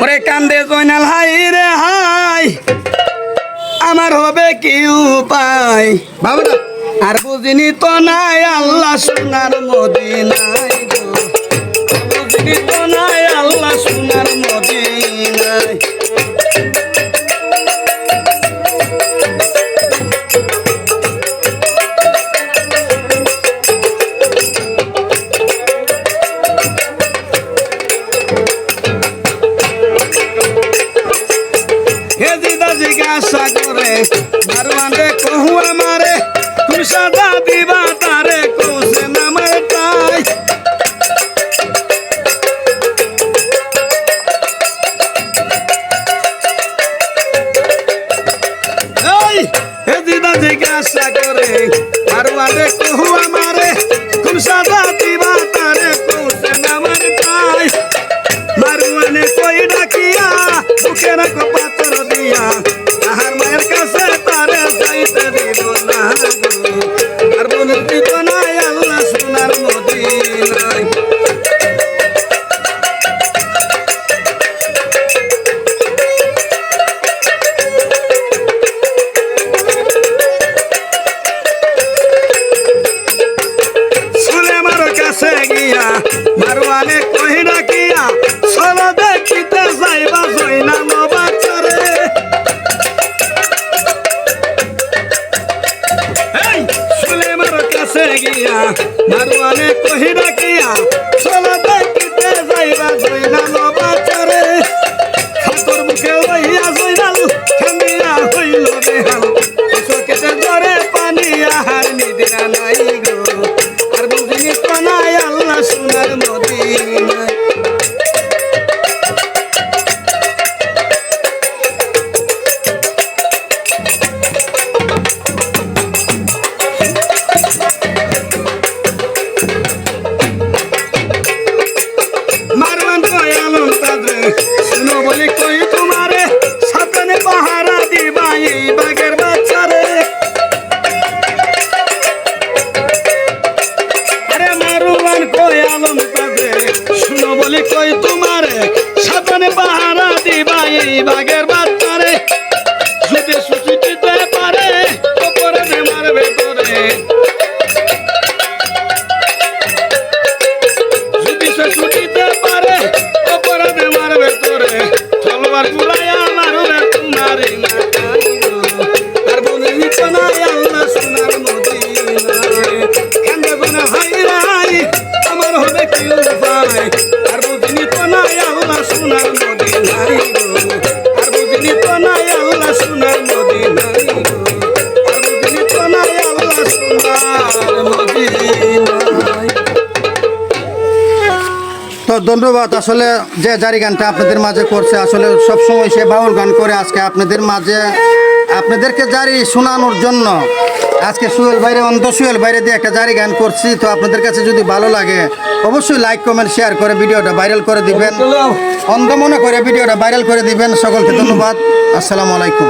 ওরে কান্দে জয়নাল হাই রে হাই। আমার হবে কি উপায় বাবুটা। আর বুঝিনি তো নাই আল্লাহ সোনার মদিনায় বুঝিনি তো নাই জিজ্ঞাসা করে মারওয়ানে কহু আমারে, তুমি সাদা দিবা তারে কৌশে নামার তাই। দিদা জিজ্ঞাসা করে মারওয়ানে কহু আমারে, তুমি দিবা তারে কৌশে নামার তাই। মারুয়ানে কই ডাকিয়া বুকে রাখো পাথর মারওয়ানে কই শুনো বলি কই তোমারে? সাতনে পাহারা দিবা এই বাগের বাচ্চারে। আরে মারওয়ান কই আলম তাদরে? শুনো বলি কই তোমারে? সাতনে পাহারা দিবা এই বাগের তো ধন্যবাদ আসলে যে জারি গানটা আপনাদের মাঝে করছে আসলে সব সময় সে বাউল গান করে আজকে আপনাদের মাঝে। আপনাদেরকে জারি শোনানোর জন্য আজকে সুয়েল বাইরে অন্ত সুয়েল বাইরে দিয়ে একটা জারি গান করছি। তো আপনাদের কাছে যদি ভালো লাগে অবশ্যই লাইক কমেন্ট শেয়ার করে ভিডিওটা ভাইরাল করে দিবেন। অন্ধ মনে করে ভিডিওটা ভাইরাল করে দিবেন। সকলকে ধন্যবাদ। আসসালামু আলাইকুম।